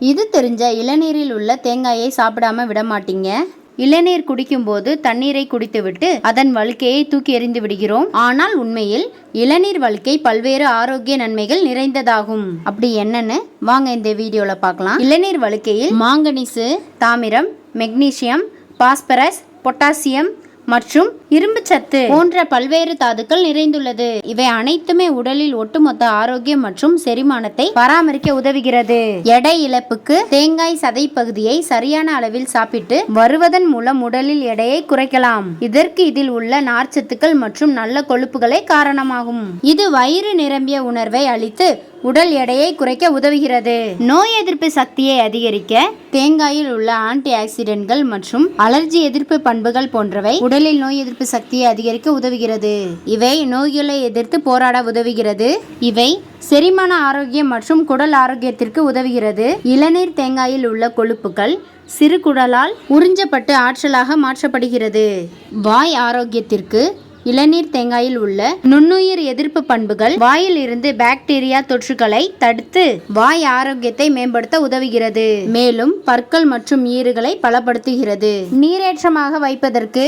இது தெரிஞ்ச இளநீரில் உள்ள தேங்காயை சாப்பிடாம விட மாட்டீங்க. இளநீர் குடிக்கும்போது தண்ணீரை குடித்துவிட்டு அதன் வழுக்கையை தூக்கி எறிந்து விடுகிறோம். ஆனால் உண்மையில் இளநீர் வழுக்கை பல்வேறு ஆரோக்கிய நன்மைகள் நிறைந்ததாகும். அப்படி என்னன்னு வாங்க இந்த வீடியோல பார்க்கலாம். இளநீர் வழுக்கையில் மாங்கனீசு தாமிரம் மெக்னீசியம் பாஸ்பரஸ் பொட்டாசியம் மற்றும் இரும்பு சத்து போன்ற பல்வேறு தாதுக்கள் நிறைந்துள்ளது. இவை அனைத்துமே உடலில் ஒட்டுமொத்த ஆரோக்கியம் மற்றும் செரிமானத்தை பராமரிக்க உதவுகிறது. எடை இழப்புக்கு தேங்காய் சதை பகுதியை சரியான அளவில் சாப்பிட்டு வருவதன் மூலம் உடலில் எடையை குறைக்கலாம். இதற்கு இதில் உள்ள நார்ச்சத்துக்கள் மற்றும் நல்ல கொழுப்புகளே காரணமாகும். இது வயிறு நிரம்பிய உணர்வை அளித்து உடல் எடையை குறைக்க உதவுகிறது. நோய் எதிர்ப்பு சக்தியை அதிகரிக்க தேங்காயில் உள்ள ஆன்டி ஆக்சிடென்ட்கள் மற்றும் அலர்ஜி எதிர்ப்பு பண்புகள் போன்றவை உடலில் நோய் எதிர்ப்பு சக்தியை அதிகரிக்க உதவுகிறது. இவை நோய்களை எதிர்த்து போராட உதவுகிறது. இவை செரிமான ஆரோக்கியம் மற்றும் குடல் ஆரோக்கியத்திற்கு உதவுகிறது. இளநீர் தேங்காயில் உள்ள கொழுப்புகள் சிறு குடலால் உறிஞ்சப்பட்டு ஆற்றலாக மாற்றப்படுகிறது. வாய் ஆரோக்கியத்திற்கு இளநீர் தேங்காயில் உள்ள நுண்ணுயிர் எதிர்ப்பு பண்புகள் வாயில் இருந்து பாக்டீரியா தொற்றுகளை தடுத்து வாய் ஆரோக்கியத்தை மேம்படுத்த உதவுகிறது. மேலும் பற்கள் மற்றும் ஈறுகளை பலப்படுத்துகிறது. நீரேற்றமாக வைப்பதற்கு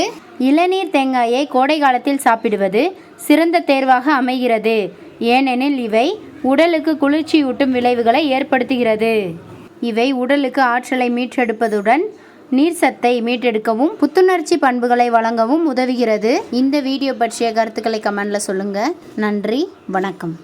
இளநீர் தேங்காயை கோடை காலத்தில் சாப்பிடுவது சிறந்த தேர்வாக அமைகிறது. ஏனெனில் இவை உடலுக்கு குளிர்ச்சியூட்டும் விளைவுகளை ஏற்படுத்துகிறது. இவை உடலுக்கு ஆற்றலை மீட்டெடுப்பதுடன் நீர் சத்தை மீட்டெடுக்கவும் புத்துணர்ச்சி பண்புகளை வழங்கவும் உதவுகிறது. இந்த வீடியோ பற்றிய கருத்துக்களை கமெண்ட்ல சொல்லுங்க. நன்றி வணக்கம்.